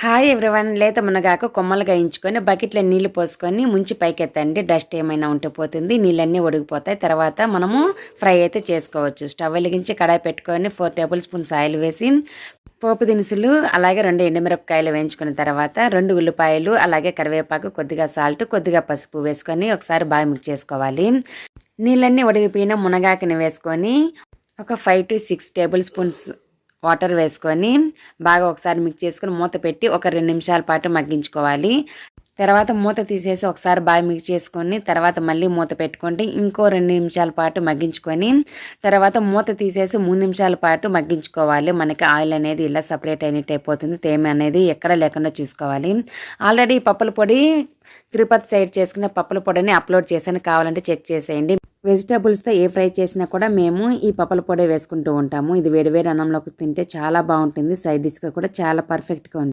Hi everyone. లేత మునగాకు కొమ్మలుగా గాయించుకొని బకెట్లో నీళ్ళు పోసుకొని ముంచి పైకెత్తండి. డస్ట్ ఏమైనా ఉంటే పోతుంది. నీళ్ళన్నీ ఒడిగిపోతాయి. తర్వాత మనము ఫ్రై అయితే చేసుకోవచ్చు. స్టవ్ వెలిగించి కడాయి పెట్టుకొని ఫోర్ టేబుల్ స్పూన్స్ ఆయిల్ వేసి పోపు దినుసులు అలాగే రెండు ఎండుమిరపకాయలు వేయించుకున్న తర్వాత రెండు ఉల్లిపాయలు అలాగే కరివేపాకు కొద్దిగా సాల్ట్ కొద్దిగా పసుపు వేసుకొని ఒకసారి బాగా మిక్స్ చేసుకోవాలి. నీళ్ళన్నీ ఒడిగిపోయిన మునగాకుని వేసుకొని ఒక five to six table spoons water వేసుకొని బాగా ఒకసారి మిక్స్ చేసుకొని మూత పెట్టి ఒక రెండు నిమిషాల పాటు మగ్గించుకోవాలి. తర్వాత మూత తీసేసి ఒకసారి బాగా మిక్స్ చేసుకొని తర్వాత మళ్ళీ మూత పెట్టుకుంటే ఇంకో రెండు నిమిషాల పాటు మగ్గించుకొని తర్వాత మూత తీసేసి మూడు నిమిషాల పాటు మగ్గించుకోవాలి. మనకి ఆయిల్ అనేది ఇలా సపరేట్ అయినట్టు అయిపోతుంది. తేమ అనేది ఎక్కడ లేకుండా చూసుకోవాలి. ఆల్రెడీ పప్పుల పొడి తిరుపతి సైడ్ చేసుకున్న పప్పుల పొడిని అప్లోడ్ చేశాను. కావాలంటే చెక్ చేసేయండి. వెజిటేబుల్స్తో ఏ ఫ్రై చేసినా కూడా మేము ఈ పప్పల పొడి వేసుకుంటూ ఉంటాము. ఇది వేడివేడి అన్నంలోకి తింటే చాలా బాగుంటుంది. సైడ్ డిష్గా కూడా చాలా పర్ఫెక్ట్గా ఉంటుంది